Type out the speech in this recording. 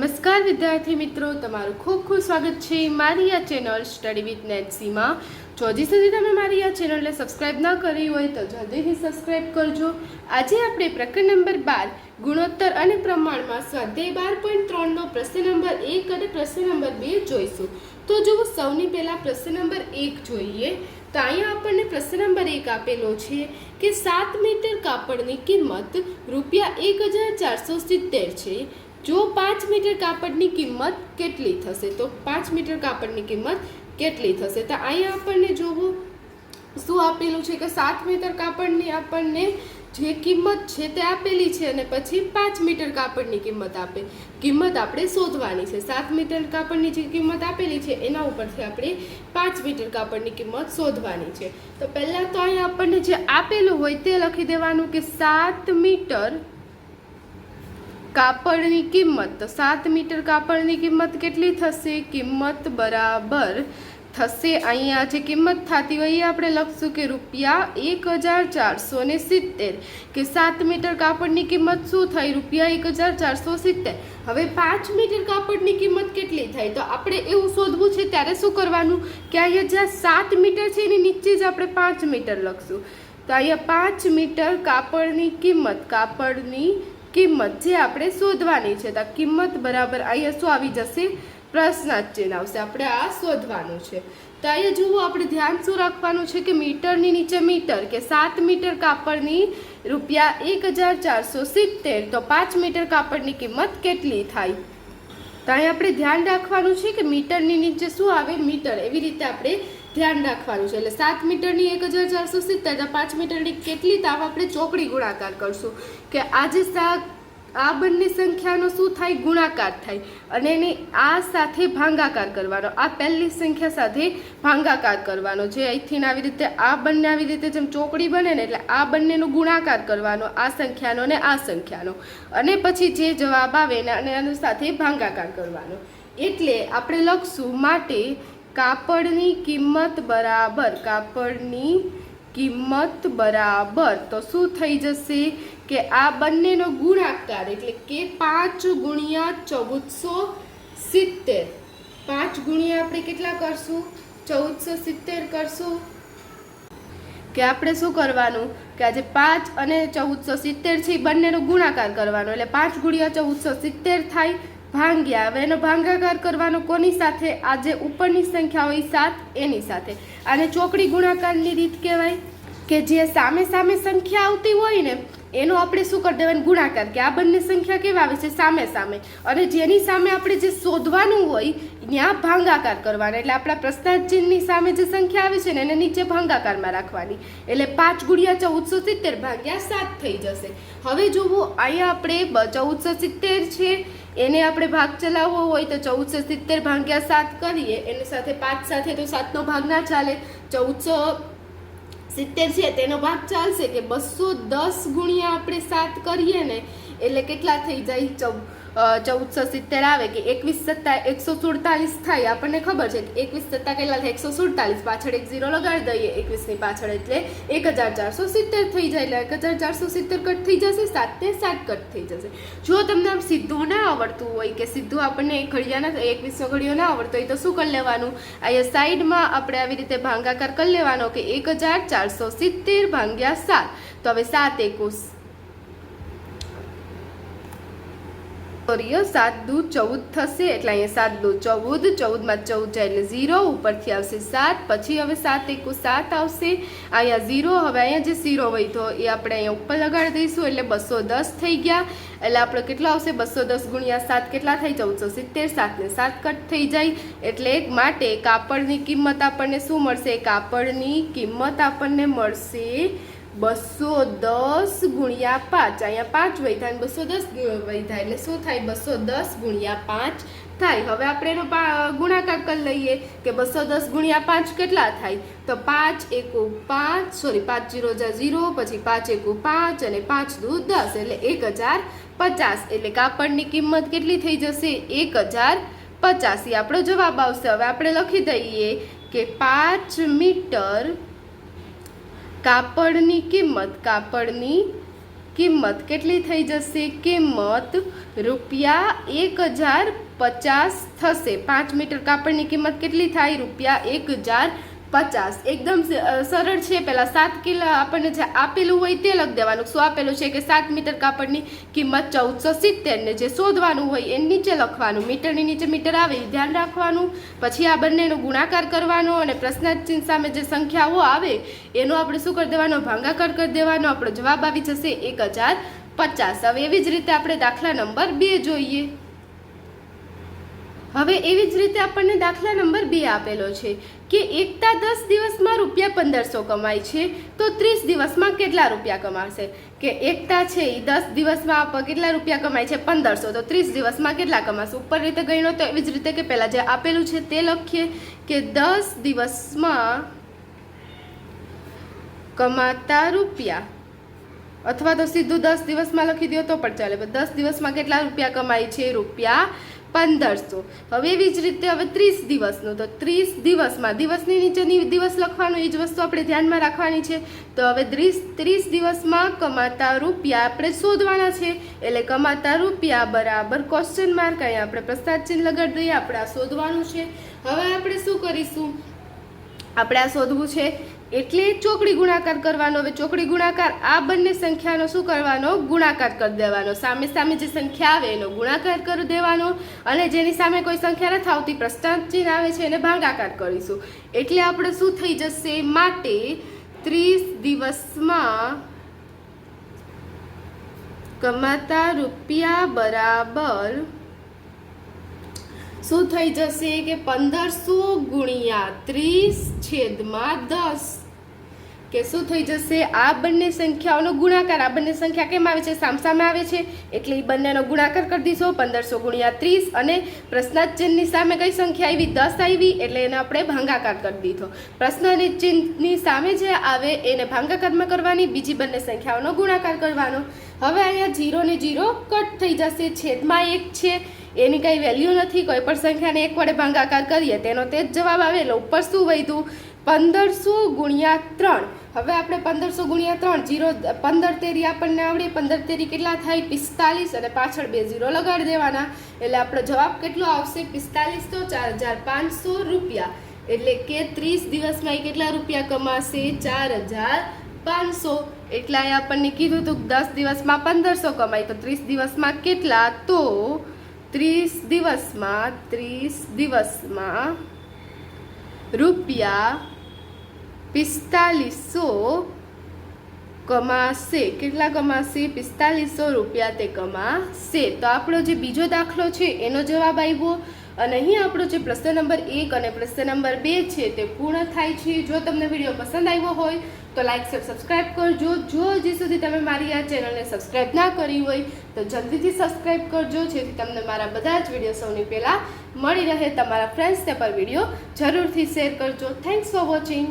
નમસ્કાર વિદ્યાર્થી મિત્રો, તમારું ખૂબ ખૂબ સ્વાગત છે મારી આ ચેનલ સ્ટડી વિથ નેટસીમાં જો હજી સુધી તમે મારી આ ચેનલને સબસ્ક્રાઇબ ન કરી હોય તો જલ્દીથી સબસ્ક્રાઇબ કરજો. આજે આપણે પ્રકરણ નંબર બાર, ગુણોત્તર અને પ્રમાણમાં સ્વાધ્યાય બાર પોઈન્ટ ત્રણનો પ્રશ્ન નંબર એક અને પ્રશ્ન નંબર બે જોઈશું. તો જુઓ, સૌની પહેલાં પ્રશ્ન નંબર એક જોઈએ. તો અહીંયા આપણને પ્રશ્ન નંબર એક આપેલો છે કે સાત મીટર કાપડની કિંમત રૂપિયા એક હજાર ચારસો સિત્તેર છે. જો પાંચ મીટર કાપડની કિંમત કેટલી થશે? તો પાંચ મીટર કાપડની કિંમત કેટલી થશે? તો અહીંયા આપણને જોવું, શું આપેલું છે કે સાત મીટર કાપડની આપણને જે કિંમત છે તે આપેલી છે અને પછી પાંચ મીટર કાપડની કિંમત આપે. કિંમત આપણે શોધવાની છે. સાત મીટર કાપડની જે કિંમત આપેલી છે, એના ઉપરથી આપણે પાંચ મીટર કાપડની કિંમત શોધવાની છે. તો પહેલાં તો અહીંયા આપણને જે આપેલું હોય તે લખી દેવાનું કે સાત મીટર કાપડની કિંમત, સાત મીટર કાપડની કિંમત કેટલી થશે? કિંમત બરાબર થશે. અહીંયા જે કિંમત થતી હોય એ આપણે લખશું કે રૂપિયા એક હજાર ચારસો ને સિત્તેર. કે સાત મીટર કાપડની કિંમત શું થઈ? રૂપિયા એક હજાર ચારસો સિત્તેર. હવે પાંચ મીટર કાપડની કિંમત કેટલી થાય તો આપણે એવું શોધવું છે, ત્યારે શું કરવાનું? કે અહીંયા જ્યાં સાત મીટર છે, એની નીચે જ આપણે પાંચ મીટર લખશું. તો અહીંયા પાંચ મીટર કાપડની કિંમત, કાપડની કિંમત જે આપણે શોધવાની છે. તો કિંમત બરાબર અહીંયા શું આવી જશે? પ્રશ્નાર્થ ચિહ્ન આવશે. આપણે આ શોધવાનું છે. તો અહીંયા જુઓ, આપણે ધ્યાન શું રાખવાનું છે કે મીટરની નીચે મીટર કે સાત મીટર કાપડની રૂપિયા એક હજાર ચારસો સિત્તેર. તો પાંચ મીટર કાપડની કિંમત કેટલી થાય? તો અહીં આપણે ધ્યાન રાખવાનું છે કે મીટરની નીચે શું આવે? મીટર. એવી રીતે આપણે ધ્યાન રાખવાનું છે. એટલે સાત મીટરની એક હજાર ચારસો સિત્તેર પાંચ મીટરની કેટલી તાવ આપણે ચોકડી ગુણાકાર કરશું? કે આજે સા આ બંને સંખ્યાનો શું થાય? ગુણાકાર થાય. અને એને આ સાથે ભાંગાકાર કરવાનો. આ પહેલી સંખ્યા સાથે ભાંગાકાર કરવાનો. જે અહીંથી આવી રીતે આ બંને આવી રીતે જેમ ચોકડી બને ને એટલે આ બંનેનો ગુણાકાર કરવાનો, આ સંખ્યાનો ને આ સંખ્યાનો. અને પછી જે જવાબ આવે ને અને એની સાથે ભાંગાકાર કરવાનો. એટલે આપણે લખશું માટે કાપડની કિંમત બરાબર, કાપડની કિંમત બરાબર. તો શું થઈ જશે કે આ બંનેનો ગુણાકાર એટલે કે પાંચ ગુણ્યા ચૌદસો સિત્તેર. પાંચ ગુણ્યા આપણે કેટલા કરશું? ચૌદસો સિત્તેર કરશું. કે આપણે શું કરવાનું? કે આજે પાંચ અને ચૌદસો સિત્તેર છે, એ બંનેનો ગુણાકાર કરવાનો. એટલે પાંચ ગુણ્યા ચૌદસો સિત્તેર થાય ભાંગ્યા હવે એનો ભાંગાકાર કરવાનો કોની સાથે? આ જે ઉપરની સંખ્યા હોય સાત, એની સાથે. આને ચોકડી ગુણાકારની રીત કહેવાય કે જે સામે સામે સંખ્યા આવતી હોય ને, એનો આપણે શું કરી દેવાનું? ગુણાકાર. કે આ બંને સંખ્યા કેવા આવે છે? સામે સામે. અને જેની સામે આપણે જે શોધવાનું હોય ત્યાં ભાંગાકાર કરવાનો. એટલે આપણા પ્રસ્તાવ સામે જે સંખ્યા આવે છે ને એને નીચે ભાંગાકારમાં રાખવાની. એટલે પાંચ ગુણ્યા ચૌદસો સિત્તેર ભાગ્યા સાત થઈ જશે. હવે જુઓ અહીંયા આપણે ચૌદસો સિત્તેર છે. એને આપણે ભાગ ચલાવવો હોય તો ચૌદસો સિત્તેર ભાગ્યા સાત કરીએ. એની સાથે પાંચ સાથે તો સાતનો ભાગ ના ચાલે. ચૌદસો સિત્તેર છે, તેનો ભાગ ચાલશે કે બસો દસ ગુણ્યા આપણે સાત કરીએ ને, એટલે કેટલા થઈ જાય? ચૌ ચૌદસો સિત્તેર આવે કે એકવીસ સત્તા એકસો સુડતાલીસ થાય. આપણને ખબર છે કે એકવીસ સત્તા કેટલા થાય? એકસો સુડતાલીસ. પાછળ એક ઝીરો લગાડી દઈએ. એકવીસની પાછળ એટલે એક હજાર ચારસો સિત્તેર થઈ જાય. એટલે એક હજાર ચારસો સિત્તેર કટ થઈ જશે, સાત ને સાત કટ થઈ જશે. જો તમને સીધું ના આવડતું હોય કે સીધું આપણને ઘડિયા ના એકવીસનો ઘડિયો ના આવડતો હોય તો શું કરી લેવાનું? અહીંયા સાઈડમાં આપણે આવી રીતે ભાંગાકાર કરી લેવાનો કે એક હજાર ચારસો સિત્તેર ભાંગ્યા સાત. તો હવે સાત એકોસ કરીએ. સાત દુ ચૌદ થશે એટલે અહીંયા સાત દુ ચૌદ. ચૌદમાં ચૌદ જાય એટલે ઝીરો. ઉપરથી આવશે સાત. પછી હવે સાત એકુ સાત આવશે. અહીંયા ઝીરો. હવે અહીંયા જે ઝીરો વધ્યો એ આપણે અહીંયા ઉપર લગાડી દઈશું એટલે બસો દસ થઈ ગયા. એટલે આપણે કેટલા આવશે? બસો દસ ગુણ્યા સાત કેટલા થાય? ચૌદસો સિત્તેર. સાતને સાત કટ થઈ જાય એટલે માટે કાપડની કિંમત આપણને શું મળશે? કાપડની કિંમત આપણને મળશે બસો દસ ગુણ્યા પાંચ. અહીંયા પાંચ વૈધા અને બસો દસ વૈધા એટલે શું થાય? બસો દસ ગુણ્યા પાંચ થાય. હવે આપણે એનો ગુણાકાર કરી લઈએ કે બસો દસ ગુણ્યા પાંચ કેટલા થાય? તો પાંચ એકુ પાંચ, સોરી, પાંચ જીરો જા ઝીરો પછી પાંચ એકુ પાંચ અને પાંચ દુ દસ એટલે એક હજાર પચાસ. એટલે કાપડની કિંમત કેટલી થઈ જશે? એક હજાર પચાસ. એ આપણો જવાબ આવશે. હવે આપણે લખી દઈએ કે પાંચ મીટર કાપડની કિંમત કાપડની કિંમત કેટલી થઈ જશે? કિંમત રૂપિયા એક હજાર પચાસ થશે. પાંચ મીટર કાપડની કિંમત કેટલી થાય? રૂપિયા એક હજાર પચાસ. એકદમ સરળ છે. પહેલાં સાત કિલો આપણને જે આપેલું હોય તે લખ દેવાનું. શું આપેલું છે કે સાત મીટર કાપડની કિંમત ચૌદસો સિત્તેર ને જે શોધવાનું હોય એ નીચે લખવાનું. મીટરની નીચે મીટર આવે એ ધ્યાન રાખવાનું. પછી આ બંનેનો ગુણાકાર કરવાનો અને પ્રશ્નાર્થ સામે જે સંખ્યાઓ આવે એનો આપણે શું કરી દેવાનો? ભાંગાકાર કરી દેવાનો. આપણો જવાબ આવી જશે એક હજાર પચાસ. હવે એવી જ રીતે આપણે દાખલા નંબર બે જોઈએ. હવે એવી જ રીતે આપણને દાખલા નંબર બે આપેલો છે કે એકતા દસ દિવસમાં રૂપિયા પંદરસો કમાય છે, તો ત્રીસ દિવસમાં કેટલા રૂપિયા કમાશે? કે એકતા છે એ દસ દિવસમાં કેટલા રૂપિયા કમાય છે? પંદરસો. તો ત્રીસ દિવસમાં કેટલા કમાશે? ઉપર રીતે ગણ્યો તો એવી જ રીતે કે પહેલાં જે આપેલું છે તે લખીએ કે દસ દિવસમાં કમાતા રૂપિયા. અથવા તો સીધું દસ દિવસમાં લખી દો તો પણ ચાલે. દસ દિવસમાં કેટલા રૂપિયા કમાય છે? રૂપિયા પંદરસો. હવે એવી જ રીતે હવે ત્રીસ દિવસનું. તો ત્રીસ દિવસમાં, દિવસની નીચેની દિવસ લખવાનું, એ જ વસ્તુ આપણે ધ્યાનમાં રાખવાની છે. તો હવે ત્રીસ ત્રીસ દિવસમાં કમાતા રૂપિયા આપણે શોધવાના છે. એટલે કમાતા રૂપિયા બરાબર ક્વેશ્ચન માર્ક અહીંયા આપણે પ્રસ્તાર ચિહ્ન લગાડી દઈએ, આપણે આ શોધવાનું છે. હવે આપણે શું કરીશું? આપણે આ શોધવું છે. એટલે ચોકડી ગુણાકાર કરવાનો. હવે ચોકડી ગુણાકાર આ બંને સંખ્યાનો શું કરવાનો? ગુણાકાર કરી દેવાનો. સામે સામે જે સંખ્યા આવે એનો ગુણાકાર કરી દેવાનો અને જેની સામે કોઈ સંખ્યા નથી આવતી પ્રશ્નાર્થ ચિહ્ન આવે છે એને ભાગાકાર કરીશું. એટલે આપણે શું થઈ જશે? માટે ત્રીસ દિવસમાં કમાતા રૂપિયા બરાબર શું થઈ જશે કે પંદરસો ગુણ્યા ત્રીસ છેદમાં દસ? કે શું થઈ જશે? આ બંને સંખ્યાઓનો ગુણાકાર, આ બંને સંખ્યા કેમ આવે છે? સામસામે આવે છે? એટલે એ બંનેનો ગુણાકાર કરી દીધો પંદરસો ગુણ્યા ત્રીસ અને પ્રશ્નાર્થ ચિહ્નની સામે કઈ સંખ્યા આવી? દસ આવી, એટલે એને આપણે ભાંગાકાર કરી દીધો. પ્રશ્નની ચિહ્નની સામે જે આવે, એને ભાંગાકારમાં કરવાની, બીજી બંને સંખ્યાઓનો ગુણાકાર કરવાનો. હવે અહીંયા જીરો ને જીરો કટ થઈ જશે. છેદમાં એક છે. એની કંઈ વેલ્યુ નથી, કોઈ પણ સંખ્યાને એક વડે ભાંગાકાર કરીએ, તેનો તે જ જવાબ આવે, એટલે ઉપર શું વધ્યું? પંદરસો ગુણ્યા ત્રણ. હવે આપણે પંદરસો ગુણ્યા ત્રણ, જીરો, પંદર તેરી આપણને આવડે, પંદર તેરી કેટલા થાય? પિસ્તાલીસ અને પાછળ બે ઝીરો લગાડી દેવાના. એટલે આપણો જવાબ કેટલો આવશે? પિસ્તાલીસ તો ચાર હજાર પાંચસો રૂપિયા. એટલે કે ત્રીસ દિવસમાં એ કેટલા રૂપિયા કમાશે? ચાર હજાર પાંચસો. એટલે એ આપણને કીધું હતું દસ દિવસમાં પંદરસો કમાય, તો ત્રીસ દિવસમાં કેટલા? તો ત્રીસ દિવસમાં ત્રીસ દિવસમાં રૂપિયા પિસ્તાલીસો કમાશે. કેટલા કમાશે? પિસ્તાલીસો રૂપિયા તે કમાશે. તો આપણો જે બીજો દાખલો છે, એનો જવાબ આવ્યો. અને અહીં આપણો જે પ્રશ્ન નંબર એક અને પ્રશ્ન નંબર બે છે તે પૂર્ણ થાય છે. જો તમને વીડિયો પસંદ આવ્યો હોય તો લાઇક શેર સબસ્ક્રાઈબ કરજો. જો હજી સુધી તમે મારી આ ચેનલને સબસ્ક્રાઈબ ના કરી હોય તો જલ્દીથી સબસ્ક્રાઈબ કરજો. જેથી તમને મારા બધા જ વીડિયો સૌની પહેલાં મળી રહે. તમારા ફ્રેન્ડ્સને પર વીડિયો જરૂરથી શેર કરજો. Thanks for watching